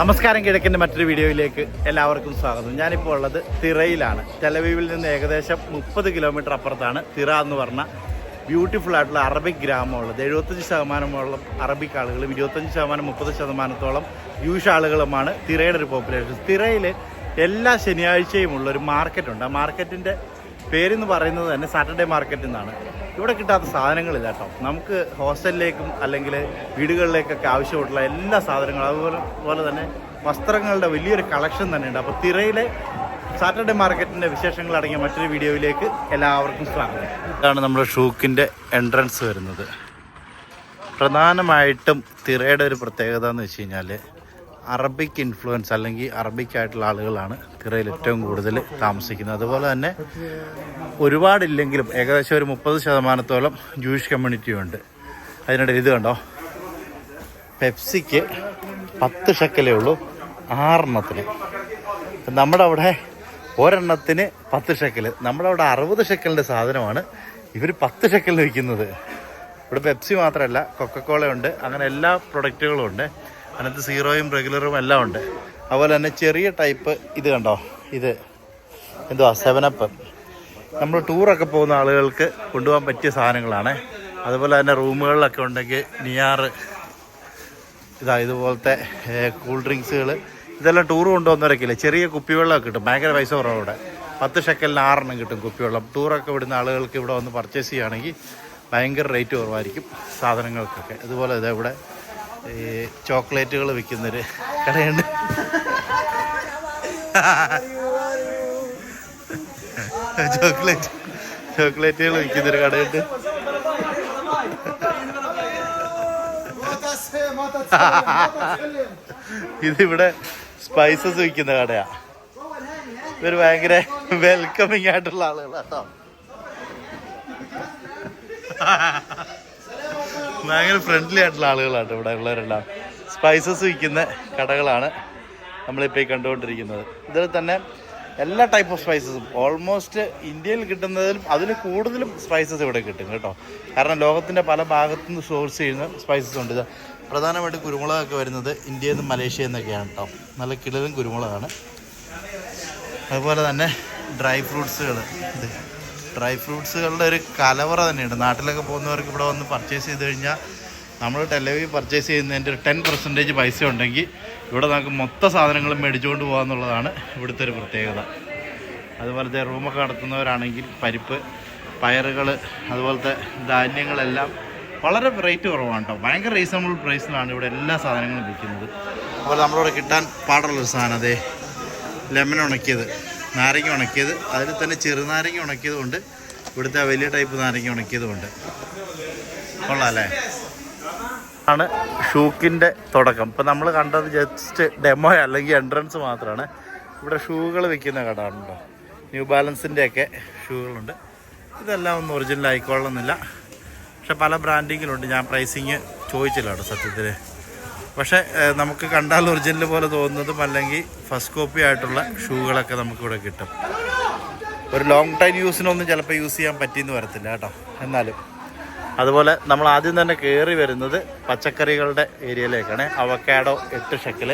നമസ്കാരം കിഴക്കിന്റെ മറ്റൊരു വീഡിയോയിലേക്ക് എല്ലാവർക്കും സ്വാഗതം. ഞാനിപ്പോൾ ഉള്ളത് തിറയിലാണ്. തെലവീവിൽ നിന്ന് ഏകദേശം മുപ്പത് കിലോമീറ്റർ അപ്പുറത്താണ് തിറ എന്ന് പറഞ്ഞ ബ്യൂട്ടിഫുൾ ആയിട്ടുള്ള അറബിക് ഗ്രാമമുള്ളത്. എഴുപത്തഞ്ച് ശതമാനമോളം അറബിക് ആളുകളും ഇരുപത്തഞ്ച് ശതമാനം മുപ്പത് ശതമാനത്തോളം യൂഷ് ആളുകളുമാണ് തിറയുടെ ഒരു പോപ്പുലേഷൻ തിറയിൽ എല്ലാ ശനിയാഴ്ചയും ഉള്ളൊരു മാർക്കറ്റുണ്ട് ആ മാർക്കറ്റിന്റെ പേരെന്ന് പറയുന്നത് തന്നെ സാറ്റർഡേ മാർക്കറ്റ് എന്നാണ്. ഇവിടെ കിട്ടാത്ത സാധനങ്ങളില്ല കേട്ടോ. നമുക്ക് ഹോസ്റ്റലിലേക്കും അല്ലെങ്കിൽ വീടുകളിലേക്കൊക്കെ ആവശ്യമായിട്ടുള്ള എല്ലാ സാധനങ്ങളും അതുപോലെ പോലെ തന്നെ വസ്ത്രങ്ങളുടെ വലിയൊരു കളക്ഷൻ തന്നെയുണ്ട്. അപ്പോൾ തിരയിലെ സാറ്റർഡേ മാർക്കറ്റിന്റെ വിശേഷങ്ങൾ അടങ്ങിയ മറ്റൊരു വീഡിയോയിലേക്ക് എല്ലാവർക്കും സ്വാഗതം. ഇതാണ് നമ്മുടെ ഷൂക്കിന്റെ എൻട്രൻസ് വരുന്നത്. പ്രധാനമായിട്ടും തിറയുടെ ഒരു പ്രത്യേകത എന്ന് വെച്ച് കഴിഞ്ഞാൽ അറബിക് ഇൻഫ്ലുവൻസ് അല്ലെങ്കിൽ അറബിക് ആയിട്ടുള്ള ആളുകളാണ് തിറയിൽ ഏറ്റവും കൂടുതൽ താമസിക്കുന്നത്. അതുപോലെ തന്നെ ഒരുപാടില്ലെങ്കിലും ഏകദേശം ഒരു മുപ്പത് ശതമാനത്തോളം ജൂയിഷ് കമ്മ്യൂണിറ്റി ഉണ്ട്. അതിനിടയിൽ ഇത് കണ്ടോ? പെപ്സിക്ക് പത്ത് ഷക്കലേ ഉള്ളൂ ആറെണ്ണത്തിന്. നമ്മുടെ അവിടെ ഒരെണ്ണത്തിന് പത്ത് ഷക്കൽ നമ്മുടെ അവിടെ അറുപത് ഷക്കലിന്റെ സാധനമാണ് ഇവർ പത്ത് ഷക്കലിന് വിൽക്കുന്നത്. ഇവിടെ പെപ്സി മാത്രമല്ല കൊക്കക്കോളയുണ്ട് അങ്ങനെ എല്ലാ പ്രൊഡക്റ്റുകളും ഉണ്ട്. അതിനകത്ത് സീറോയും റെഗുലറും എല്ലാം ഉണ്ട്. അതുപോലെ തന്നെ ചെറിയ ടൈപ്പ് ഇത് കണ്ടോ? ഇത് എന്തുവാ? സെവനപ്പ് നമ്മൾ ടൂറൊക്കെ പോകുന്ന ആളുകൾക്ക് കൊണ്ടുപോകാൻ പറ്റിയ സാധനങ്ങളാണ്. അതുപോലെ തന്നെ റൂമുകളിലൊക്കെ ഉണ്ടെങ്കിൽ നിയാറ് ഇതാ ഇതുപോലത്തെ കൂൾ ഡ്രിങ്ക്സുകൾ ഇതെല്ലാം ടൂർ കൊണ്ടുവന്നവരൊക്കെ ചെറിയ കുപ്പിവെള്ളമൊക്കെ കിട്ടും. ഭയങ്കര പൈസ കുറവ് ഇവിടെ പത്ത് ഷെക്കലിന് ആറെണ്ണം കിട്ടും കുപ്പിവെള്ളം. ടൂറൊക്കെ വിടുന്ന ആളുകൾക്ക് ഇവിടെ വന്ന് പർച്ചേസ് ചെയ്യുകയാണെങ്കിൽ ഭയങ്കര റേറ്റ് കുറവായിരിക്കും സാധനങ്ങൾക്കൊക്കെ. അതുപോലെ ഇതാ ഇവിടെ ഈ ചോക്ലേറ്റുകൾ വിൽക്കുന്നൊരു കടയുണ്ട്. ചോക്ലേറ്റ് ചോക്ലേറ്റുകൾ വിൽക്കുന്നൊരു കടയുണ്ട്. ഇതിവിടെ സ്പൈസസ് വിൽക്കുന്ന കടയാ. ഇവർ ഭയങ്കര വെൽക്കമിങ് ആയിട്ടുള്ള ആളുകളാട്ടോ. ഭയങ്കര ഫ്രണ്ട്ലി ആയിട്ടുള്ള ആളുകളാണ് ഇവിടെ ഉള്ളവരെല്ലാം. സ്പൈസസ് വിൽക്കുന്ന കടകളാണ് നമ്മളിപ്പോൾ കണ്ടുകൊണ്ടിരിക്കുന്നത്. ഇതിൽ തന്നെ എല്ലാ ടൈപ്പ് ഓഫ് സ്പൈസസും ഓൾമോസ്റ്റ് ഇന്ത്യയിൽ കിട്ടുന്നതിലും അതിൽ കൂടുതലും സ്പൈസസ് ഇവിടെ കിട്ടും കേട്ടോ. കാരണം ലോകത്തിന്റെ പല ഭാഗത്തു നിന്ന് സോഴ്സ് ചെയ്യുന്ന സ്പൈസസ് ഉണ്ട്. ഇത് പ്രധാനമായിട്ട് കുരുമുളകൊക്കെ വരുന്നത് ഇന്ത്യയിൽ നിന്നും മലേഷ്യയിൽ നിന്നൊക്കെയാണ് കേട്ടോ. നല്ല കിളിലും കുരുമുളകാണ്. അതുപോലെ തന്നെ ഡ്രൈ ഫ്രൂട്ട്സുകൾ ഇത് ഡ്രൈ ഫ്രൂട്ട്സുകളുടെ ഒരു കലവറ തന്നെയുണ്ട്. നാട്ടിലൊക്കെ പോകുന്നവർക്ക് ഇവിടെ വന്ന് പർച്ചേസ് ചെയ്ത് കഴിഞ്ഞാൽ നമ്മൾ ടെലവി പർച്ചേസ് ചെയ്യുന്നതിന്റെ ഒരു ടെൻ പെർസെന്റേജ് പൈസ ഉണ്ടെങ്കിൽ ഇവിടെ നമുക്ക് മൊത്ത സാധനങ്ങളും മേടിച്ചുകൊണ്ട് പോകാമെന്നുള്ളതാണ് ഇവിടുത്തെ ഒരു പ്രത്യേകത. അതുപോലത്തെ റൂമൊക്കെ നടത്തുന്നവരാണെങ്കിൽ പരിപ്പ് പയറുകൾ അതുപോലത്തെ ധാന്യങ്ങളെല്ലാം വളരെ റേറ്റ് കുറവാണ് കേട്ടോ ഭയങ്കര റീസണബിൾ പ്രൈസിലാണ് ഇവിടെ എല്ലാ സാധനങ്ങളും വിൽക്കുന്നത്. അതുപോലെ നമ്മളിവിടെ കിട്ടാൻ പാടുള്ളൊരു സാധനം അതെ ലെമൺ ഉണക്കിയത്. നാരങ്ങ ഉണക്കിയത്. അതിൽ തന്നെ ചെറുനാരങ്ങ ഉണക്കിയതുകൊണ്ട് ഇവിടുത്തെ വലിയ ടൈപ്പ് നാരങ്ങ ഉണക്കിയതുകൊണ്ട്. കൊള്ളാം അല്ലേ ആണ് ഷൂക്കിന്റെ തുടക്കം. ഇപ്പം നമ്മൾ കണ്ടത് ജസ്റ്റ് ഡെമോ അല്ലെങ്കിൽ എൻട്രൻസ് മാത്രമാണ് ഇവിടെ ഷൂകൾ വിൽക്കുന്ന കട ഉണ്ടോ ന്യൂ ബാലൻസിന്റെ ഒക്കെ ഷൂകളുണ്ട്. ഇതെല്ലാം ഒന്നും ഒറിജിനൽ ആയിക്കൊള്ളുന്നില്ല പക്ഷെ പല ബ്രാൻഡിങ്ങിലുണ്ട് ഞാൻ പ്രൈസിങ് ചോദിച്ചില്ല കേട്ടോ സത്യത്തിൽ പക്ഷേ നമുക്ക് കണ്ടാൽ ഒറിജിനൽ പോലെ തോന്നുന്നതും അല്ലെങ്കിൽ ഫസ്റ്റ് കോപ്പി ആയിട്ടുള്ള ഷൂകളൊക്കെ നമുക്കിവിടെ കിട്ടും. ഒരു ലോങ് ടൈം യൂസിനൊന്നും ചിലപ്പോൾ യൂസ് ചെയ്യാൻ പറ്റിയെന്ന് വരത്തില്ല കേട്ടോ എന്നാലും. അതുപോലെ നമ്മൾ ആദ്യം തന്നെ കയറി വരുന്നത് പച്ചക്കറികളുടെ ഏരിയയിലേക്കാണ്. അവക്കാഡോ എട്ട് ഷക്കിൽ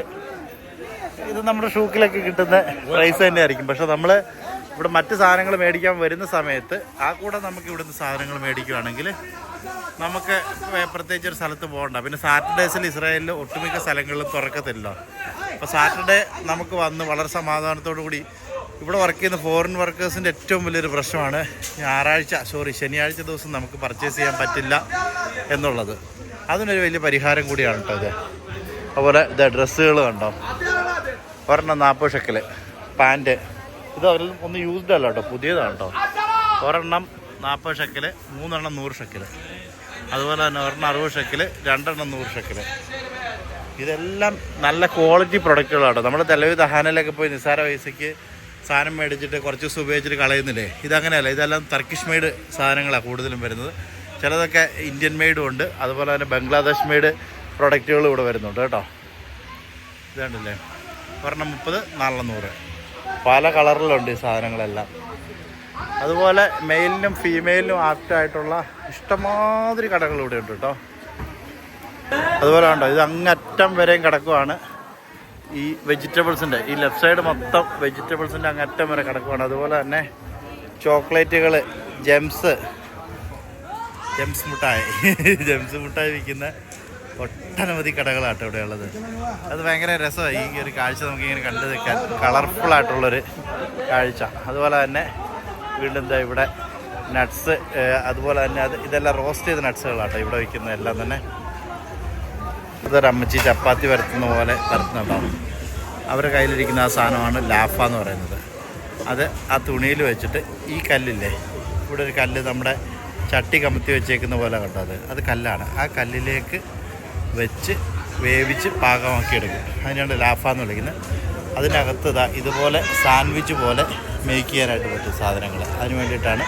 ഇത് നമ്മുടെ ഷൂക്കിലൊക്കെ കിട്ടുന്ന പ്രൈസ് തന്നെ ആയിരിക്കും പക്ഷെ നമ്മൾ ഇവിടെ മറ്റ് സാധനങ്ങൾ മേടിക്കാൻ വരുന്ന സമയത്ത് ആ കൂടെ നമുക്ക് ഇവിടുന്ന് സാധനങ്ങൾ മേടിക്കുകയാണെങ്കിൽ നമുക്ക് പ്രത്യേകിച്ച് ഒരു സ്ഥലത്ത് പോകണ്ട. പിന്നെ സാറ്റർഡേസിൽ ഇസ്രായേലിൽ ഒട്ടുമിക്ക സ്ഥലങ്ങളിലും തുറക്കത്തില്ല. അപ്പോൾ സാറ്റർഡേ നമുക്ക് വന്ന് വളരെ സമാധാനത്തോടു കൂടി ഇവിടെ വർക്ക് ചെയ്യുന്ന ഫോറിൻ വർക്കേഴ്സിന്റെ ഏറ്റവും വലിയൊരു പ്രശ്നമാണ് ഞായറാഴ്ച സോറി ശനിയാഴ്ച ദിവസം നമുക്ക് പർച്ചേസ് ചെയ്യാൻ പറ്റില്ല എന്നുള്ളത്. അതിനൊരു വലിയ പരിഹാരം കൂടിയാണ് കേട്ടോ ഇത്. അതുപോലെ ഇത് ഡ്രസ്സുകൾ കണ്ടോ? ഒരെണ്ണം നാൽപ്പത് ഷെക്കിൽ പാന്റ് ഇത് അവരിൽ ഒന്ന് യൂസ്ഡ് അല്ല കേട്ടോ പുതിയതാണ് കേട്ടോ ഒരെണ്ണം നാൽപ്പത് ഷെക്കിൽ മൂന്നെണ്ണം നൂറ് ഷെക്കിൽ അതുപോലെ തന്നെ ഒരെണ്ണം അറുപത് ഷെക്കിൽ രണ്ടെണ്ണം നൂറ് ഷെക്കിൽ ഇതെല്ലാം നല്ല ക്വാളിറ്റി പ്രൊഡക്റ്റുകളാണ് നമ്മൾ തെലവി ദഹാനയിലൊക്കെ പോയി നിസ്സാര പൈസയ്ക്ക് സാധനം മേടിച്ചിട്ട് കുറച്ച് ദിവസം ഉപയോഗിച്ചിട്ട് കളയുന്നില്ലേ? ഇതങ്ങനെയല്ല ഇതെല്ലാം തർക്കിഷ് മെയ്ഡ് സാധനങ്ങളാണ് കൂടുതലും വരുന്നത്. ചിലതൊക്കെ ഇന്ത്യൻ മെയ്ഡും ഉണ്ട്. അതുപോലെ തന്നെ ബംഗ്ലാദേശ് മെയ്ഡ് പ്രൊഡക്റ്റുകൾ ഇവിടെ വരുന്നുണ്ട് കേട്ടോ. ഇതുണ്ടല്ലേ? ഒരെണ്ണം മുപ്പത് നാലെണ്ണം നൂറ്. പല കളറിലുണ്ട് ഈ സാധനങ്ങളെല്ലാം. അതുപോലെ മെയിലിനും ഫീമെയിലിനും ആപ്റ്റായിട്ടുള്ള ഇഷ്ടമാതിരി കടകൾ ഇവിടെ ഉണ്ട് കേട്ടോ. അതുപോലെ ഉണ്ടോ ഇത് അങ്ങറ്റം വരെയും കിടക്കുവാണ്. ഈ വെജിറ്റബിൾസിന്റെ ഈ ലെഫ്റ്റ് സൈഡ് മൊത്തം വെജിറ്റബിൾസിന്റെ അങ്ങറ്റം വരെ കിടക്കുവാണ്. അതുപോലെ തന്നെ ചോക്ലേറ്റുകൾ ജെംസ് ജെംസ് മുട്ടായി. ജെംസ് മുട്ടായി വിൽക്കുന്ന ഒട്ടനവധി കടകളാട്ടോ ഇവിടെ ഉള്ളത്. അത് ഭയങ്കര രസമായി ഈ ഒരു കാഴ്ച നമുക്കിങ്ങനെ കണ്ടു നിൽക്കാൻ. കളർഫുൾ ആയിട്ടുള്ളൊരു കാഴ്ച. അതുപോലെ തന്നെ വീണ്ടും എന്താ ഇവിടെ നട്ട്സ് അതുപോലെ തന്നെ അത് ഇതെല്ലാം റോസ്റ്റ് ചെയ്ത നട്ട്സുകളാട്ടോ ഇവിടെ വയ്ക്കുന്ന എല്ലാം തന്നെ. ഇതൊരു അമ്മച്ചി ചപ്പാത്തി വരത്തുന്ന പോലെ വരത്തുന്നുണ്ടാവും അവരുടെ കയ്യിലിരിക്കുന്ന ആ സാധനമാണ് ലാഫ എന്ന് പറയുന്നത്. അത് ആ തുണിയിൽ വെച്ചിട്ട് ഈ കല്ലില്ലേ ഇവിടെ ഒരു കല്ല് നമ്മുടെ ചട്ടി കമത്തി വെച്ചേക്കുന്ന പോലെ കണ്ടോ അത്? കല്ലാണ്. ആ കല്ലിലേക്ക് വെച്ച് വേവിച്ച് പാകമാക്കി എടുക്കും അതിനാണ് ലാഫ എന്ന് വിളിക്കുന്നത്. അതിനകത്ത് ഇതാ ഇതുപോലെ സാൻഡ്വിച്ച് പോലെ മേക്ക് ചെയ്യാനായിട്ട് പറ്റും സാധനങ്ങൾ. അതിന് വേണ്ടിയിട്ടാണ്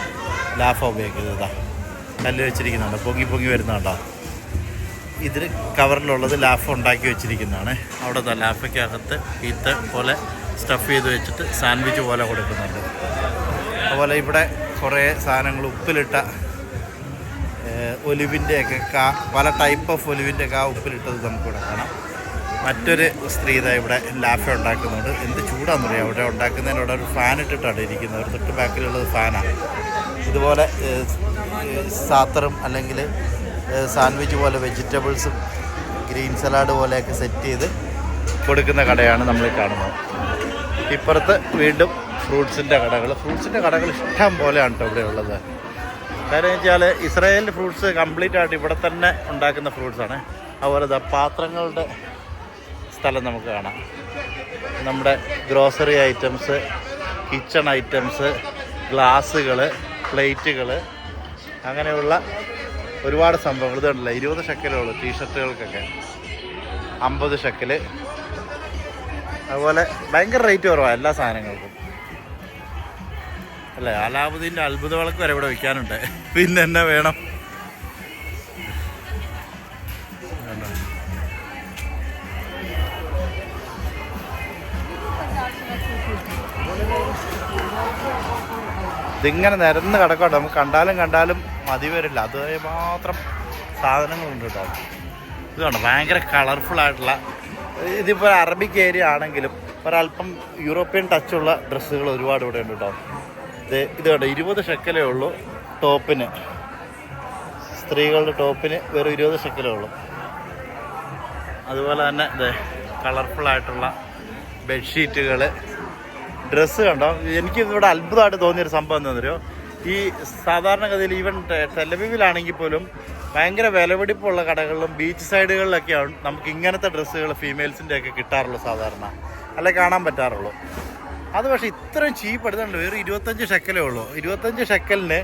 ലാഫ ഉപയോഗിക്കുന്നത് കല്ല് വെച്ചിരിക്കുന്നുണ്ട്. പൊങ്ങി പൊങ്ങി വരുന്നുണ്ടോ? ഇതിൽ കവറിലുള്ളത് ലാഫ ഉണ്ടാക്കി വെച്ചിരിക്കുന്നതാണ്. അവിടെ നിന്ന് ലാഫയ്ക്കകത്ത് ഈത്ത പോലെ സ്റ്റഫ് ചെയ്ത് വെച്ചിട്ട് സാൻഡ്വിച്ച് പോലെ കൊടുക്കുന്നുണ്ട്. അതുപോലെ ഇവിടെ കുറേ സാധനങ്ങൾ ഉപ്പിലിട്ട ഒലിവിന്റെയൊക്കെ കാ പല ടൈപ്പ് ഓഫ് ഒലിവിന്റെ കാ ഉപ്പിലിട്ടത് നമുക്കിവിടെ കാണാം. മറ്റൊരു സ്ത്രീ ഇതാ ഇവിടെ ലാഫ ഉണ്ടാക്കുന്നുണ്ട്. എന്ത് ചൂടാണെന്നറിയാം അവിടെ ഉണ്ടാക്കുന്നതിന് അവിടെ ഒരു ഫാൻ ഇട്ടിട്ടാണ് ഇരിക്കുന്നത്. ഒരു തൊട്ട് ബാക്കിലുള്ളത് ഫാനാണ് ഇതുപോലെ സാത്തറും അല്ലെങ്കിൽ സാൻഡ്വിച്ച് പോലെ വെജിറ്റബിൾസും ഗ്രീൻ സലാഡ് പോലെയൊക്കെ സെറ്റ് ചെയ്ത് കൊടുക്കുന്ന കടയാണ് നമ്മൾ കാണുന്നത്. ഇപ്പുറത്ത് വീണ്ടും ഫ്രൂട്ട്സിന്റെ കടകൾ. ഫ്രൂട്ട്സിന്റെ കടകൾ ഇഷ്ടം പോലെയാണ് കേട്ടോ ഇവിടെ ഉള്ളത്. കാരണം വെച്ചാൽ ഇസ്രായേലിന്റെ ഫ്രൂട്ട്സ് കംപ്ലീറ്റ് ആയിട്ട് ഇവിടെ തന്നെ ഉണ്ടാക്കുന്ന ഫ്രൂട്ട്സാണ്. അതുപോലെ പാത്രങ്ങളുടെ സ്ഥലം നമുക്ക് കാണാം. നമ്മുടെ ഗ്രോസറി ഐറ്റംസ് കിച്ചൺ ഐറ്റംസ് ഗ്ലാസ്സുകൾ പ്ലേറ്റുകൾ അങ്ങനെയുള്ള ഒരുപാട് സംഭവങ്ങൾ. ഇതുണ്ടല്ലോ ഇരുപത് ഷെക്കലേ ടീഷർട്ടുകൾക്കൊക്കെ അമ്പത് ഷെക്കൽ. അതുപോലെ ഭയങ്കര റേറ്റ് കുറവാണ് എല്ലാ സാധനങ്ങൾക്കും. അല്ലേ അലാബുദ്ദീന്റെ അത്ഭുത വിളക്ക് വരെ ഇവിടെ വിൽക്കാനുണ്ട്. പിന്നെ എന്നെ വേണം? ഇതിങ്ങനെ നിരന്ന് കിടക്കട്ടെ. നമുക്ക് കണ്ടാലും കണ്ടാലും മതി വരില്ല. അത് മാത്രം സാധനങ്ങളുണ്ട് കേട്ടോ. ഇത് കണ്ടോ ഭയങ്കര കളർഫുൾ ആയിട്ടുള്ള ഇതിപ്പോൾ അറബിക് ഏരിയ ആണെങ്കിലും ഒരല്പം യൂറോപ്യൻ ടച്ചുള്ള ഡ്രസ്സുകൾ ഒരുപാട് ഇവിടെ ഉണ്ട് കേട്ടോ. ഇത് ഇത് കണ്ടോ ഇരുപത് ഷെക്കലേ ഉള്ളൂ ടോപ്പിന്. സ്ത്രീകളുടെ ടോപ്പിന് വെറും ഇരുപത് ഷെക്കലേ ഉള്ളൂ. അതുപോലെ തന്നെ ഇത് കളർഫുൾ ആയിട്ടുള്ള ബെഡ്ഷീറ്റുകൾ ഡ്രസ്സ് കണ്ടോ? എനിക്ക് ഇവിടെ അത്ഭുതമായിട്ട് തോന്നിയൊരു സംഭവം എന്താണെന്ന് അറിയോ ഈ സാധാരണഗതിയിൽ ഈവൻ ടെലവിവിലാണെങ്കിൽ പോലും ഭയങ്കര വിലപിടിപ്പുള്ള കടകളിലും ബീച്ച് സൈഡുകളിലൊക്കെയാണ് നമുക്ക് ഇങ്ങനത്തെ ഡ്രസ്സുകൾ ഫീമെയിൽസിന്റെ ഒക്കെ കിട്ടാറുള്ളൂ സാധാരണ. അല്ലെ കാണാൻ പറ്റാറുള്ളൂ. അത് പക്ഷേ ഇത്രയും ചീപ്പ് എടുത്തുണ്ട് വേറെ ഇരുപത്തഞ്ച് ഷെക്കലേ ഉള്ളൂ. ഇരുപത്തഞ്ച് ഷെക്കലിന്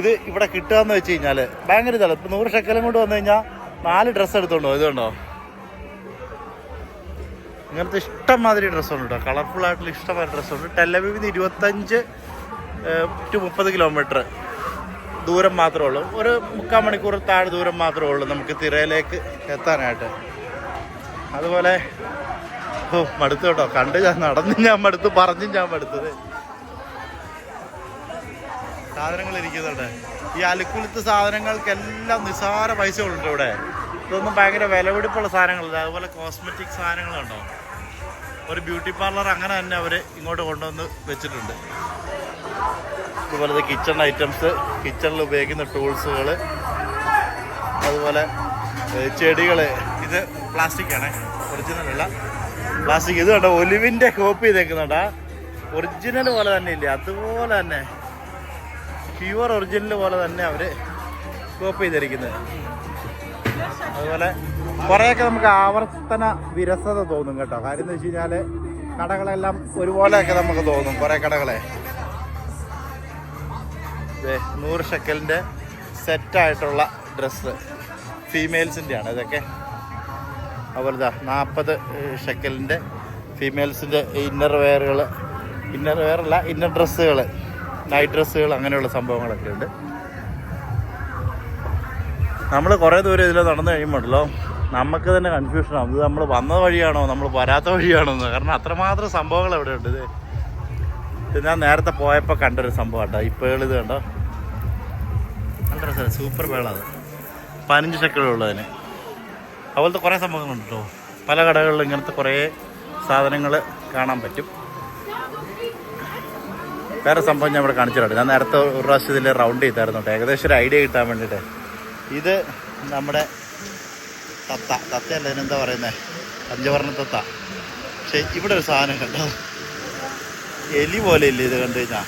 ഇത് ഇവിടെ കിട്ടുക എന്ന് വെച്ച് കഴിഞ്ഞാൽ ഭയങ്കര ഇതല്ല ഇപ്പം നൂറ് ഷെക്കലും കൊണ്ട് വന്നു കഴിഞ്ഞാൽ നാല് ഡ്രസ്സ് എടുത്തോണ്ടോ ഇതുണ്ടോ ഇങ്ങനത്തെ ഇഷ്ടംമാതിരി ഡ്രസ്സുണ്ട് കേട്ടോ. കളർഫുൾ ആയിട്ടുള്ള ഇഷ്ടമായ ഡ്രസ്സുണ്ട് ടെലവിവിൽ നിന്ന് ഇരുപത്തഞ്ച് ടു മുപ്പത് കിലോമീറ്റർ ദൂരം മാത്രമേ ഉള്ളൂ. ഒരു മുക്കാൽ മണിക്കൂർ താഴെ ദൂരം മാത്രമേ ഉള്ളൂ നമുക്ക് തിരയിലേക്ക് എത്താനായിട്ട്. അതുപോലെ ഓ മടുത്തു കേട്ടോ. കണ്ട് ഞാൻ നടന്നും ഞാൻ മടുത്തു പറഞ്ഞും ഞാൻ മടുത്തത്. സാധനങ്ങൾ ഇരിക്കുന്നുണ്ട്. ഈ അലുക്കുലത്ത് സാധനങ്ങൾക്കെല്ലാം നിസ്സാര പൈസകളുണ്ട് ഇവിടെ. ഇതൊന്നും ഭയങ്കര വിലപിടിപ്പുള്ള സാധനങ്ങളുണ്ട് അതുപോലെ കോസ്മെറ്റിക് സാധനങ്ങളുണ്ടോ? ഒരു ബ്യൂട്ടി പാർലർ അങ്ങനെ തന്നെ അവർ ഇങ്ങോട്ട് കൊണ്ടുവന്ന് വെച്ചിട്ടുണ്ട്. അതുപോലെ കിച്ചൺ ഐറ്റംസ് കിച്ചണിൽ ഉപയോഗിക്കുന്ന ടൂൾസുകൾ അതുപോലെ ചെടികൾ ഇത് പ്ലാസ്റ്റിക് ആണ് ഒറിജിനൽ അല്ല പ്ലാസ്റ്റിക് ഇത് കേട്ടോ ഒലിവിന്റെ കോപ്പി ചെയ്തേക്കുന്നുണ്ടാ ഒറിജിനൽ പോലെ തന്നെ ഇല്ലേ? അതുപോലെ തന്നെ. പ്യുവർ ഒറിജിനൽ പോലെ തന്നെ അവർ കോപ്പി ചെയ്തിരിക്കുന്നത്. അതുപോലെ കുറേയൊക്കെ നമുക്ക് ആവർത്തന വിരസത തോന്നും കേട്ടോ. കാര്യം എന്ന് വെച്ച് കഴിഞ്ഞാൽ കടകളെല്ലാം ഒരുപോലെയൊക്കെ നമുക്ക് തോന്നും കുറേ കടകളെ. നൂറ് ഷെക്കലിന്റെ സെറ്റായിട്ടുള്ള ഡ്രസ്സ് ഫീമെയിൽസിന്റെ ആണ് ഇതൊക്കെ. അതുപോലെ ഇതാ നാൽപ്പത് ഷെക്കലിന്റെ ഫീമെയിൽസിന്റെ ഇന്നർ വെയറുകൾ ഇന്നർ വെയറല്ല ഇന്നർ ഡ്രസ്സുകൾ നൈറ്റ് ഡ്രസ്സുകൾ അങ്ങനെയുള്ള സംഭവങ്ങളൊക്കെ ഉണ്ട് നമ്മൾ കുറേ ദൂരം ഇതിൽ നടന്നു കഴിയുമ്പോഴല്ലോ നമുക്ക് തന്നെ കൺഫ്യൂഷൻ ആവും. ഇത് നമ്മൾ വന്ന വഴിയാണോ? നമ്മൾ വരാത്ത വഴിയാണോ എന്ന്. കാരണം അത്രമാത്രം സംഭവങ്ങൾ ഇവിടെ ഉണ്ട് ഇത് ഞാൻ നേരത്തെ പോയപ്പോൾ കണ്ടൊരു സംഭവം കേട്ടോ. ഇപ്പോൾ പേൾ ഇത് കണ്ടോ? കണ്ടോ രസം സൂപ്പർ പേളത് പതിനഞ്ച് ഷെക്കളുള്ളതിന് അതുപോലത്തെ കുറേ സംഭവങ്ങളുണ്ട് കേട്ടോ. പല കടകളിലും ഇങ്ങനത്തെ കുറേ സാധനങ്ങൾ കാണാൻ പറ്റും. വേറെ സംഭവം ഞാൻ ഇവിടെ കാണിച്ചിട്ടുണ്ട് ഞാൻ നേരത്തെ ഒരു പ്രാവശ്യം ഇതിൽ റൗണ്ട് ചെയ്തായിരുന്നു കേട്ടോ. ഏകദേശം ഒരു ഐഡിയ കിട്ടാൻ വേണ്ടിയിട്ട്. ഇത് നമ്മുടെ തത്ത. തത്തയല്ല ഇതിനെന്താ പറയുന്നത് പഞ്ചവർണ തത്ത. പക്ഷെ ഇവിടെ ഒരു സാധനം കണ്ടോ? എലി പോലെ ഇല്ല ഇത് കണ്ടു കഴിഞ്ഞാൽ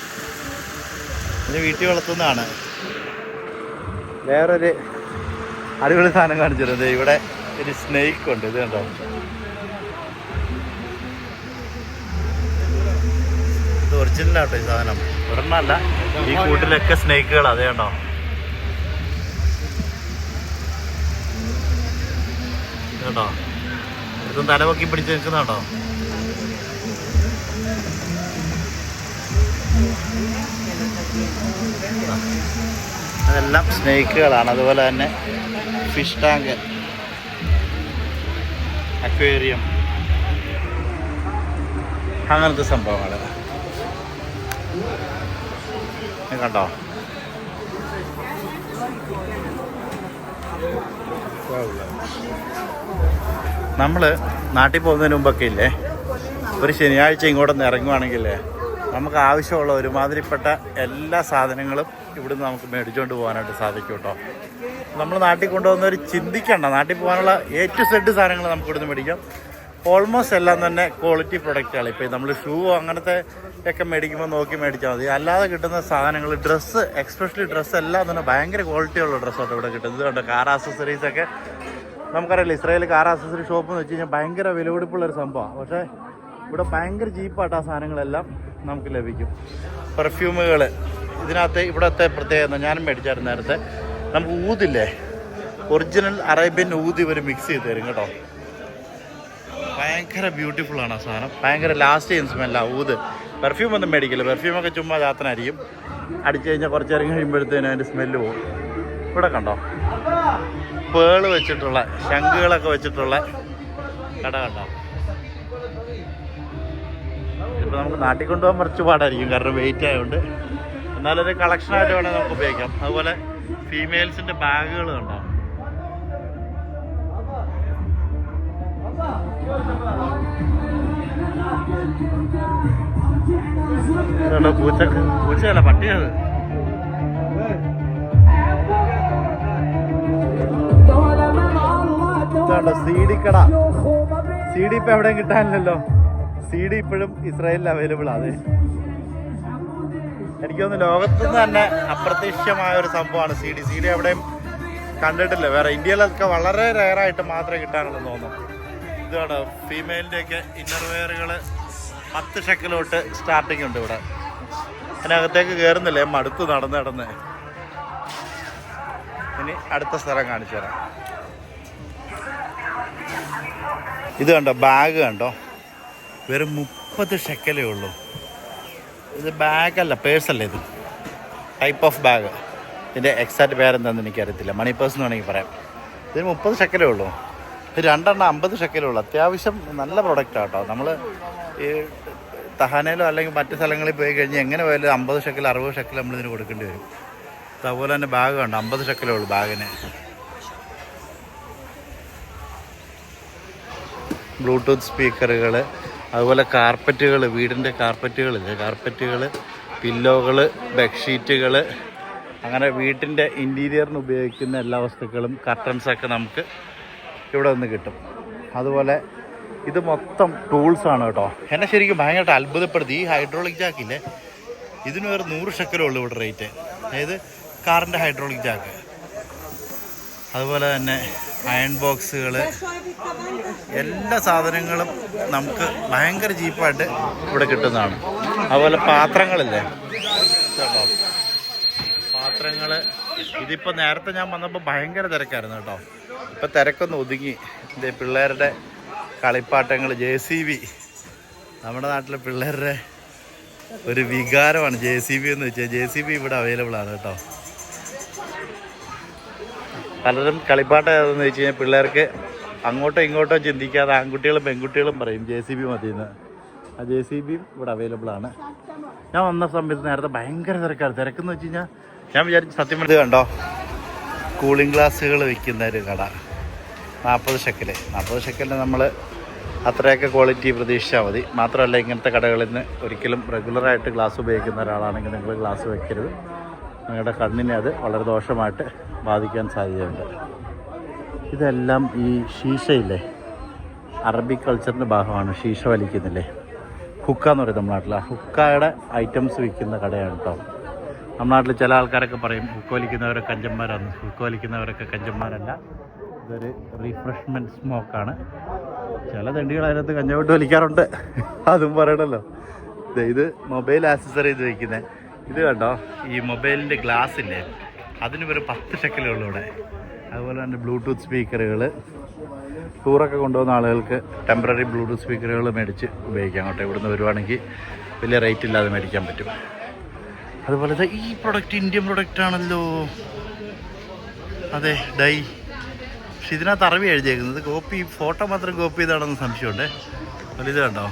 ഇത് വീട്ടിൽ വളർത്തുന്നതാണ്. വേറൊരു അടിപൊളി സാധനം കാണിച്ചിരുന്നത് ഇവിടെ ഒരു സ്നേക്ക് ഉണ്ട്. ഇത് കണ്ടോ? ഇത് ഒറിജിനൽ ആട്ടോ ഈ സാധനം. ഒരെണ്ണമല്ല ഈ കൂട്ടിലൊക്കെ സ്നേക്കുകൾ അതേ കണ്ടോ? കണ്ടോ ഇതും തലപൊക്കി പിടിച്ച് നിൽക്കുന്നുണ്ടോ അതെല്ലാം സ്നേക്കുകളാണ് അതുപോലെ തന്നെ ഫിഷ് ടാങ്ക് അക്വേറിയം അങ്ങനത്തെ സംഭവങ്ങൾ. കണ്ടോ? നമ്മൾ നാട്ടിൽ പോകുന്നതിന് മുമ്പൊക്കെ ഇല്ലേ ഒരു ശനിയാഴ്ച ഇങ്ങോട്ടൊന്ന് ഇറങ്ങുവാണെങ്കിലേ നമുക്ക് ആവശ്യമുള്ള ഒരുമാതിരിപ്പെട്ട എല്ലാ സാധനങ്ങളും ഇവിടുന്ന് നമുക്ക് മേടിച്ചുകൊണ്ട് പോകാനായിട്ട് സാധിക്കും കേട്ടോ നമ്മൾ നാട്ടിൽ കൊണ്ടുപോകുന്നവർ ചിന്തിക്കണ്ട. നാട്ടിൽ പോകാനുള്ള എ ടു സെഡ് സാധനങ്ങൾ നമുക്ക് ഇവിടുന്ന് മേടിക്കാം. ഓൾമോസ്റ്റ് എല്ലാം തന്നെ ക്വാളിറ്റി പ്രൊഡക്റ്റുകൾ ഇപ്പോൾ നമ്മൾ ഷൂ അങ്ങനത്തെ ഒക്കെ മേടിക്കുമ്പോൾ നോക്കി മേടിച്ചാൽ മതി. അല്ലാതെ കിട്ടുന്ന സാധനങ്ങൾ ഡ്രസ്സ് എക്സ്പെഷ്യലി ഡ്രസ്സ് എല്ലാം തന്നെ ഭയങ്കര ക്വാളിറ്റിയുള്ള ഡ്രസ്സാണ് ഇവിടെ കിട്ടുന്നത്. ഇതുകൊണ്ട് കാർ ആക്സസറീസ് ഒക്കെ. നമുക്കറിയില്ല ഇസ്രായേൽ കാർ ആക്സസറി ഷോപ്പ് എന്ന് വെച്ച് കഴിഞ്ഞാൽ ഭയങ്കര വിലപിടിപ്പുള്ള ഒരു സംഭവമാണ്. പക്ഷേ ഇവിടെ ഭയങ്കര ചീപ്പായിട്ട് ആ സാധനങ്ങളെല്ലാം നമുക്ക് ലഭിക്കും. പെർഫ്യൂമുകൾ ഇതിനകത്ത് ഇവിടത്തെ പ്രത്യേകത ഞാനും മേടിച്ചായിരുന്നു നേരത്തെ. നമുക്ക് ഊതില്ലേ? ഒറിജിനൽ അറേബ്യൻ ഊതി ഇവർ മിക്സ് ചെയ്ത് തരും കേട്ടോ. ഭയങ്കര ബ്യൂട്ടിഫുൾ ആണ് ആ സാധനം. ഭയങ്കര ലാസ്റ്റ് ചെയ്യുന്ന സ്മെല്ല ഊത്. പെർഫ്യൂം ഒന്നും മേടിക്കില്ല. പെർഫ്യൂമൊക്കെ ചുമ്മാ ചാത്തനായിരിക്കും അടിച്ചു കഴിഞ്ഞാൽ കുറച്ച് ഇറങ്ങി കഴിയുമ്പോഴത്തേനും അതിന്റെ സ്മെല്ല് പോകും ഇവിടെ കണ്ടോ? പേൾ വെച്ചിട്ടുള്ള ശംഖുകളൊക്കെ വെച്ചിട്ടുള്ള കട കണ്ടോ? ഇപ്പോൾ നമുക്ക് നാട്ടിൽ കൊണ്ടുപോകാൻ കുറച്ച് പാടായിരിക്കും കാരണം വെയിറ്റ് ആയതുകൊണ്ട് എന്നാലൊരു കളക്ഷനായിട്ട് വേണമെങ്കിൽ നമുക്ക് ഉപയോഗിക്കാം. അതുപോലെ ഫീമെയിൽസിന്റെ ബാഗുകൾ കണ്ടോ? പൂച്ച പൂച്ചയല്ല പട്ടിയത് ഇതുണ്ടോ സി ഡി കട സി ഡി ഇപ്പൊ എവിടെയും കിട്ടാനില്ലല്ലോ. സി ഡി ഇപ്പോഴും ഇസ്രായേലിൽ അവൈലബിൾ ആണ് എനിക്ക് തോന്നുന്നു തന്നെ അപ്രത്യക്ഷമായ ഒരു സംഭവമാണ് സി ഡി സി ഡി എവിടെയും കണ്ടിട്ടില്ല. വേറെ ഇന്ത്യയിലൊക്കെ വളരെ റയറായിട്ട് മാത്രമേ കിട്ടാനുള്ളൂ തോന്നുന്നു. ഇതാണ് ഫീമെയിലിന്റെ ഒക്കെ ഇന്നർവെയറുകൾ പത്ത് ഷെക്കിലോട്ട് സ്റ്റാർട്ടിംഗ് ഉണ്ട് ഇവിടെ. അതിനകത്തേക്ക് കയറുന്നില്ല മടുത്ത് നടന്ന് നടന്ന്. ഇനി അടുത്ത സ്ഥലം കാണിച്ചു തരാം. ഇത് കണ്ടോ ബാഗ് കണ്ടോ? വെറും മുപ്പത് ഷെക്കലേ ഉള്ളൂ. ഇത് ബാഗല്ല പേഴ്സല്ല ഇത്. ടൈപ്പ് ഓഫ് ബാഗ് ഇതിന്റെ എക്സാക്ട് പേരെന്താണെന്ന് എനിക്കറിയത്തില്ല. മണി പേഴ്സ് എന്ന് വേണമെങ്കിൽ പറയാം. ഇതിന് മുപ്പത് ഷെക്കലേ ഉള്ളൂ. ഇത് രണ്ടെണ്ണം അമ്പത് ഷെക്കലേ ഉള്ളൂ. അത്യാവശ്യം നല്ല പ്രൊഡക്റ്റാണ് കേട്ടോ. നമ്മൾ ഈ തഹാനയിലോ അല്ലെങ്കിൽ മറ്റു സ്ഥലങ്ങളിൽ പോയി കഴിഞ്ഞാൽ എങ്ങനെ പോയാലും അമ്പത് ഷെക്കൽ അറുപത് ഷെക്കൽ നമ്മൾ ഇതിന് കൊടുക്കേണ്ടി വരും. അതുപോലെ തന്നെ ബാഗ് കണ്ടോ? അമ്പത് ഷെക്കലേ ഉള്ളൂ ബാഗിന് ബ്ലൂടൂത്ത് സ്പീക്കറുകൾ അതുപോലെ കാർപ്പറ്റുകൾ വീടിന്റെ കാർപ്പറ്റുകളില്ലേ കാർപ്പറ്റുകൾ പില്ലോകൾ ബെഡ്ഷീറ്റുകൾ അങ്ങനെ വീട്ടിന്റെ ഇന്റീരിയറിന് ഉപയോഗിക്കുന്ന എല്ലാ വസ്തുക്കളും കർട്ടൻസൊക്കെ നമുക്ക് ഇവിടെ നിന്ന് കിട്ടും. അതുപോലെ ഇത് മൊത്തം ടൂൾസാണ് കേട്ടോ. എന്നെ ശരിക്കും ഭയങ്കരമായിട്ട് അത്ഭുതപ്പെടുത്തി. ഈ ഹൈഡ്രോളിക് ജാക്കില്ലേ ഇതിന് വേറെ നൂറ് ഷക്കലേ ഉള്ളൂ ഇവിടെ റേറ്റ് അതായത് കാറിന്റെ ഹൈഡ്രോളിക് ജാക്ക് അതുപോലെ തന്നെ അയൺ ബോക്സുകൾ എല്ലാ സാധനങ്ങളും നമുക്ക് ഭയങ്കര ചീപ്പായിട്ട് ഇവിടെ കിട്ടുന്നതാണ്. അതുപോലെ പാത്രങ്ങളില്ലേ? പാത്രങ്ങൾ ഇതിപ്പോൾ നേരത്തെ ഞാൻ വന്നപ്പോൾ ഭയങ്കര തിരക്കായിരുന്നു കേട്ടോ. ഇപ്പം തിരക്കൊന്ന് ഒതുങ്ങി. ഇത് പിള്ളേരുടെ കളിപ്പാട്ടങ്ങൾ ജെ സി ബി. നമ്മുടെ നാട്ടിലെ പിള്ളേരുടെ ഒരു വികാരമാണ് ജെ സി ബി എന്ന് വെച്ചാൽ ജെ സി ബി ഇവിടെ അവൈലബിൾ ആണ് കേട്ടോ. പലരും കളിപ്പാട്ടം ഏതെന്ന് വെച്ച് കഴിഞ്ഞാൽ പിള്ളേർക്ക് അങ്ങോട്ടോ ഇങ്ങോട്ടോ ചിന്തിക്കാതെ ആൺകുട്ടികളും പെൺകുട്ടികളും പറയും ജെ സി ബി മതിയെന്ന്. ആ ജെ സി ബിയും ഇവിടെ അവൈലബിൾ ആണ്. ഞാൻ വന്ന സമയത്ത് നേരത്തെ ഭയങ്കര തിരക്കാണ്. തിരക്കെന്ന് വെച്ച് കഴിഞ്ഞാൽ ഞാൻ വിചാരിച്ചു സത്യം പറഞ്ഞത് കണ്ടോ? കൂളിംഗ് ഗ്ലാസ്സുകൾ വിൽക്കുന്ന ഒരു കട. നാൽപ്പത് ഷെക്കൽ നാൽപ്പത് ഷെക്കലിന് നമ്മൾ അത്രയൊക്കെ ക്വാളിറ്റി പ്രതീക്ഷിച്ചാൽ മതി. മാത്രമല്ല ഇങ്ങനത്തെ കടകളിൽ നിന്ന് ഒരിക്കലും റെഗുലറായിട്ട് ഗ്ലാസ് ഉപയോഗിക്കുന്ന ഒരാളാണെങ്കിൽ നിങ്ങൾ ഗ്ലാസ് വെക്കരുത്. നിങ്ങളുടെ കണ്ണിനെ അത് വളരെ ദോഷമായിട്ട് ബാധിക്കാൻ സാധ്യതയുണ്ട്. ഇതെല്ലാം ഈ ഷീഷയില്ലേ അറബി കൾച്ചറിന്റെ ഭാഗമാണ് ഷീഷ വലിക്കുന്നില്ലേ? ഹുക്ക എന്ന് പറയും നമ്മുടെ നാട്ടിൽ ആ ഹുക്കയുടെ ഐറ്റംസ് വിൽക്കുന്ന കടയാണ് കേട്ടോ. നമ്മുടെ നാട്ടിൽ ചില ആൾക്കാരൊക്കെ പറയും ഹുക്ക വലിക്കുന്നവരൊക്കെ കഞ്ചന്മാരാണ് ഹുക്ക വലിക്കുന്നവരൊക്കെ കഞ്ചന്മാരല്ല. ഇതൊരു റീഫ്രഷ്മെന്റ് സ്മോക്കാണ് ചില തെണ്ടികൾ അതിനകത്ത് കഞ്ചാവിട്ട് വലിക്കാറുണ്ട്. അതും പറയണല്ലോ. ഇത് മൊബൈൽ ആക്സസറീസ് വയ്ക്കുന്നത് ഇത് കണ്ടോ? ഈ മൊബൈലിന്റെ ഗ്ലാസ് ഇല്ലേ അതിന് വെറും പത്ത് ഷെക്കലേ ഉള്ളൂ ഇവിടെ. അതുപോലെ തന്നെ ബ്ലൂടൂത്ത് സ്പീക്കറുകൾ ടൂറൊക്കെ കൊണ്ടുപോകുന്ന ആളുകൾക്ക് ടെമ്പററി ബ്ലൂടൂത്ത് സ്പീക്കറുകൾ മേടിച്ച് ഉപയോഗിക്കാം കേട്ടോ. ഇവിടുന്ന് വരുവാണെങ്കിൽ വലിയ റേറ്റ് ഇല്ലാതെ മേടിക്കാൻ പറ്റും. അതുപോലെ ഈ പ്രൊഡക്റ്റ് ഇന്ത്യൻ പ്രൊഡക്റ്റ് ആണല്ലോ. അതെ ഡൈ. പക്ഷെ ഇതിനകത്ത് അറിവി എഴുതിയേക്കുന്നത്. കോപ്പി ഫോട്ടോ മാത്രം കോപ്പി ചെയ്താണെന്ന് സംശയമുണ്ട്. അതുപോലെ ഇത് കണ്ടോ?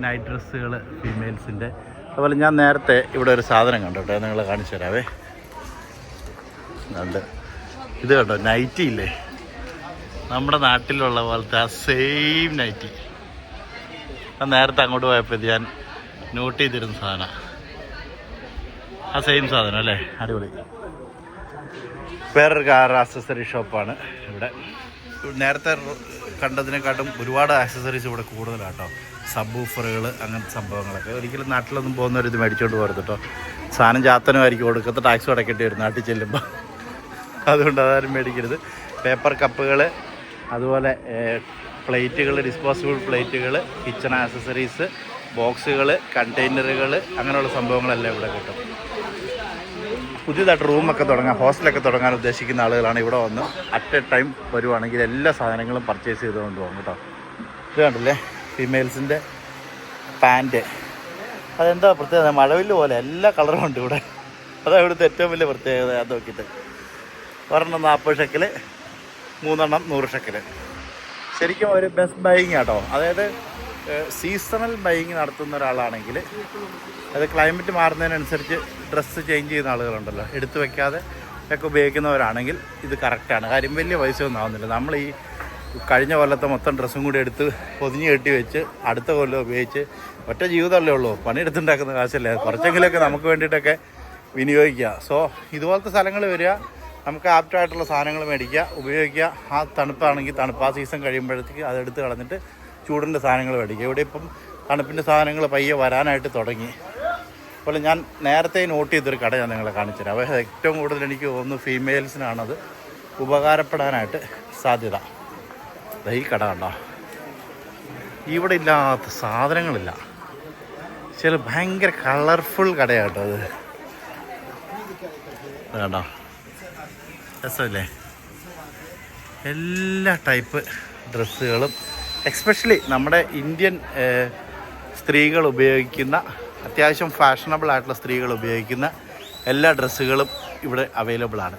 നൈറ്റ് ഡ്രസ്സുകൾ ഫീമെയിൽസിന്റെ അതുപോലെ ഞാൻ നേരത്തെ ഇവിടെ ഒരു സാധനം കണ്ടു കേട്ടോ. നിങ്ങളെ കാണിച്ചു തരാവേ. ഉണ്ട് ഇത് കണ്ടോ? നൈറ്റി ഇല്ലേ? നമ്മുടെ നാട്ടിലുള്ള പോലത്തെ ആ സെയിം നൈറ്റി ഞാൻ നേരത്തെ അങ്ങോട്ട് പോയപ്പോൾ ഞാൻ നോട്ട് ചെയ്തിരുന്ന സാധനം. ആ സെയിം സാധനം അല്ലേ? അടിപൊളി. വേറൊരു കാർ ആക്സസറി ഷോപ്പാണ് ഇവിടെ. നേരത്തെ കണ്ടതിനെക്കാട്ടും ഒരുപാട് ആക്സസറീസ് ഇവിടെ കൂടുതലാട്ടോ. സബ് ഊഫറുകൾ അങ്ങനത്തെ സംഭവങ്ങളൊക്കെ. ഒരിക്കലും നാട്ടിലൊന്നും പോകുന്നവരിത് മേടിച്ചോണ്ട് പോകരുത് കേട്ടോ. സാധനം ചാത്തനുമായിരിക്കും കൊടുക്കത്തെ ടാക്സ് അടയ്ക്കേണ്ടി വരും നാട്ടിൽ ചെല്ലുമ്പോൾ അതുകൊണ്ട് അതാരും മേടിക്കരുത്. പേപ്പർ കപ്പുകൾ അതുപോലെ പ്ലേറ്റുകൾ ഡിസ്പോസിബിൾ പ്ലേറ്റുകൾ കിച്ചൺ ആക്സസറീസ് ബോക്സുകൾ കണ്ടെയ്നറുകൾ അങ്ങനെയുള്ള സംഭവങ്ങളെല്ലാം ഇവിടെ കിട്ടും. പുതിയതായിട്ട് റൂമൊക്കെ തുടങ്ങാൻ ഹോസ്റ്റലൊക്കെ തുടങ്ങാൻ ഉദ്ദേശിക്കുന്ന ആളുകളാണ് ഇവിടെ വന്ന്. അറ്റ് എ ടൈം വരുവാണെങ്കിൽ എല്ലാ സാധനങ്ങളും പർച്ചേസ് ചെയ്തുകൊണ്ട് പോകും കേട്ടോ. ഇത് കണ്ടില്ലേ? ഫീമെയിൽസിന്റെ പാന്റ് അതെന്താ പ്രത്യേകത? മഴവില്ല് പോലെ എല്ലാ കളറും ഉണ്ട് ഇവിടെ. അതാണ് ഇവിടുത്തെ ഏറ്റവും വലിയ പ്രത്യേകത. അത് നോക്കിയിട്ട്. ഒരെണ്ണം നാൽപ്പത് ഷെക്കിൽ മൂന്നെണ്ണം നൂറ് ഷെക്കിൽ ശരിക്കും ഒരു ബെസ്റ്റ് ബൈയിങ് ആട്ടോ. അതായത് സീസണൽ ബൈയിങ് നടത്തുന്ന ഒരാളാണെങ്കിൽ അത് ക്ലൈമറ്റ് മാറുന്നതിനനുസരിച്ച് ഡ്രസ്സ് ചേഞ്ച് ചെയ്യുന്ന ആളുകളുണ്ടല്ലോ. എടുത്തു വയ്ക്കാതെ ഒക്കെ ഉപയോഗിക്കുന്നവരാണെങ്കിൽ ഇത് കറക്റ്റാണ് കാര്യം വലിയ പൈസ ഒന്നും ആവുന്നില്ല. നമ്മൾ ഈ കഴിഞ്ഞ കൊല്ലത്തെ മൊത്തം ഡ്രസ്സും കൂടി എടുത്ത് പൊതിഞ്ഞ് കെട്ടി വെച്ച് അടുത്ത കൊല്ലം ഉപയോഗിച്ച് ഒറ്റ ജീവിതമല്ലേ ഉള്ളൂ. പണിയെടുത്തുണ്ടാക്കുന്ന കാശല്ലേ? കുറച്ചെങ്കിലുമൊക്കെ നമുക്ക് വേണ്ടിയിട്ടൊക്കെ വിനിയോഗിക്കുക സോ ഇതുപോലത്തെ സ്ഥലങ്ങൾ വരിക നമുക്ക് ആപ്റ്റായിട്ടുള്ള സാധനങ്ങൾ മേടിക്കുക ഉപയോഗിക്കുക. ആ തണുപ്പാണെങ്കിൽ തണുപ്പ്. ആ സീസൺ കഴിയുമ്പോഴത്തേക്ക് അതെടുത്ത് കളഞ്ഞിട്ട് ചൂടിന്റെ സാധനങ്ങൾ മേടിക്കുക. ഇവിടെ ഇപ്പം തണുപ്പിന്റെ സാധനങ്ങൾ പയ്യെ വരാനായിട്ട് തുടങ്ങി. അതുപോലെ ഞാൻ നേരത്തെ നോട്ട് ചെയ്തൊരു കട ഞാൻ നിങ്ങളെ കാണിച്ചു തരാം ഏറ്റവും കൂടുതൽ എനിക്ക് തോന്നുന്നു ഫീമെയിൽസിനാണത് ഉപകാരപ്പെടാനായിട്ട് സാധ്യത. ഈ കട കണ്ടോ? ഇവിടെ ഇല്ലാത്ത സാധനങ്ങളില്ല. ചില ഭയങ്കര കളർഫുൾ കടയാട്ടോ അത്. കണ്ടോ? രസമല്ലേ? എല്ലാ ടൈപ്പ് ഡ്രസ്സുകളും എക്സ്പെഷ്യലി നമ്മുടെ ഇന്ത്യൻ സ്ത്രീകൾ ഉപയോഗിക്കുന്ന അത്യാവശ്യം ഫാഷനബിൾ ആയിട്ടുള്ള സ്ത്രീകൾ ഉപയോഗിക്കുന്ന എല്ലാ ഡ്രസ്സുകളും ഇവിടെ അവൈലബിൾ ആണ്.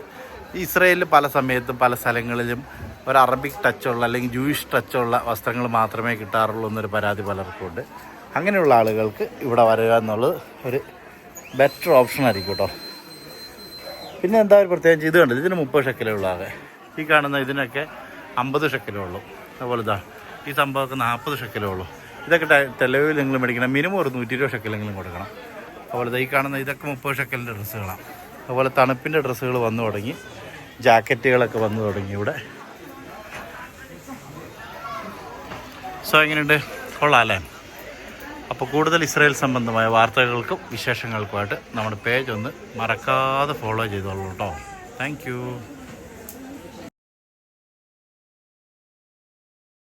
ഇസ്രയേലിൽ പല സമയത്തും പല സ്ഥലങ്ങളിലും ഒരു അറബിക് ടച്ചുള്ള അല്ലെങ്കിൽ ജൂയിഷ് ടച്ചുള്ള വസ്ത്രങ്ങൾ മാത്രമേ കിട്ടാറുള്ളൂ എന്നൊരു പരാതി പലർക്കും ഉണ്ട് അങ്ങനെയുള്ള ആളുകൾക്ക് ഇവിടെ വരിക എന്നുള്ളത് ഒരു ബെറ്റർ ഓപ്ഷൻ ആയിരിക്കും കേട്ടോ. പിന്നെ എന്താ ഒരു പ്രത്യേകിച്ച്? ഇത് കണ്ടത് ഇതിന് മുപ്പത് ഷെക്കലേ ഉള്ളൂ ആകെ. ഈ കാണുന്ന ഇതിനൊക്കെ അമ്പത് ഷെക്കലേ ഉള്ളൂ. അതുപോലെ ഇതാ ഈ സംഭവമൊക്കെ നാൽപ്പത് ഷെക്കലേ ഉള്ളൂ. ഇതൊക്കെ തെലവിലെങ്കിലും നിങ്ങൾ മേടിക്കണം. മിനിമം ഒരു നൂറ്റി ഇരുപത് ഷെക്കലെങ്കിലും കൊടുക്കണം. അതുപോലെ ഈ കാണുന്ന ഇതൊക്കെ മുപ്പത് ഷെക്കലിന്റെ ഡ്രസ്സുകളാണ്. അതുപോലെ തണുപ്പിന്റെ ഡ്രസ്സുകൾ വന്നു തുടങ്ങി. ജാക്കറ്റുകളൊക്കെ വന്നു തുടങ്ങി ഇവിടെ. സോ എങ്ങനെയുണ്ട്? കൊള്ളാം അല്ലേ അപ്പോൾ കൂടുതൽ ഇസ്രായേൽ സംബന്ധമായ വാർത്തകൾക്കും വിശേഷങ്ങൾക്കുമായിട്ട് നമ്മുടെ പേജ് ഒന്ന് മറക്കാതെ ഫോളോ ചെയ്തോളൂ കേട്ടോ. താങ്ക്